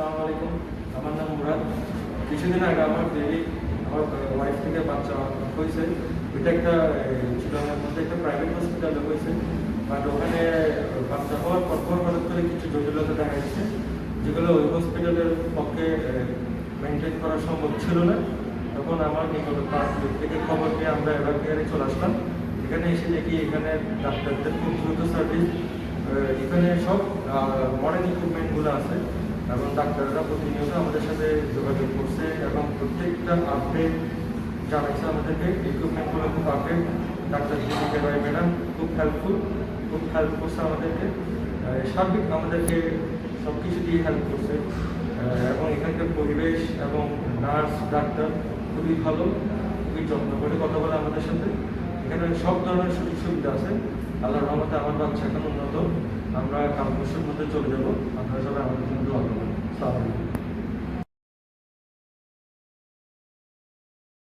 আসসালামু আমার নাম মুরাদ। কিছুদিন আগে আমার বেবি আমার ওয়াইফ থেকে বাচ্চা হয়েছে। ওইটা একটা চিটাঙের মধ্যে একটা প্রাইভেট হসপিটালে হয়েছে। বাট ওখানে বাচ্চা হওয়ার পর পর হঠাৎ করে কিছু জটিলতা দেখা যাচ্ছে যেগুলো ওই হসপিটালের পক্ষে মেনটেন করা সম্ভব ছিল না। তখন আমার নিকট থেকে খবর পেয়ে আমরা এবার কেয়ারে চলে আসলাম। এখানে এসে দেখি এখানে ডাক্তারদের খুব দ্রুত সার্ভিস এখানে সব মডার্ন ইকুইপমেন্টগুলো আছে। এবং ডাক্তাররা প্রতিনিয়ত আমাদের সাথে যোগাযোগ করছে এবং প্রত্যেকটা আপডেট জানাচ্ছে আমাদেরকে। ইকুইপমেন্টগুলো খুব আপডেট ডাক্তার জিনিকে রায় ম্যাডাম খুব হেল্পফুল খুব হেল্প করছে আমাদেরকে। সার্বিক আমাদেরকে সব কিছু দিয়ে হেল্প করছে। এবং এখানকার পরিবেশ এবং নার্স ডাক্তার খুবই ভালো, খুবই যত্ন করে কথা বলে আমাদের সাথে। এখানে সব ধরনের সুযোগ সুবিধা আছে। আল্লাহর রহমতে আমার বাচ্চা এখন উন্নত। আমরা কাল মধ্যে চলে যাব। আপনারা সবাই আমাদের জন্য problem.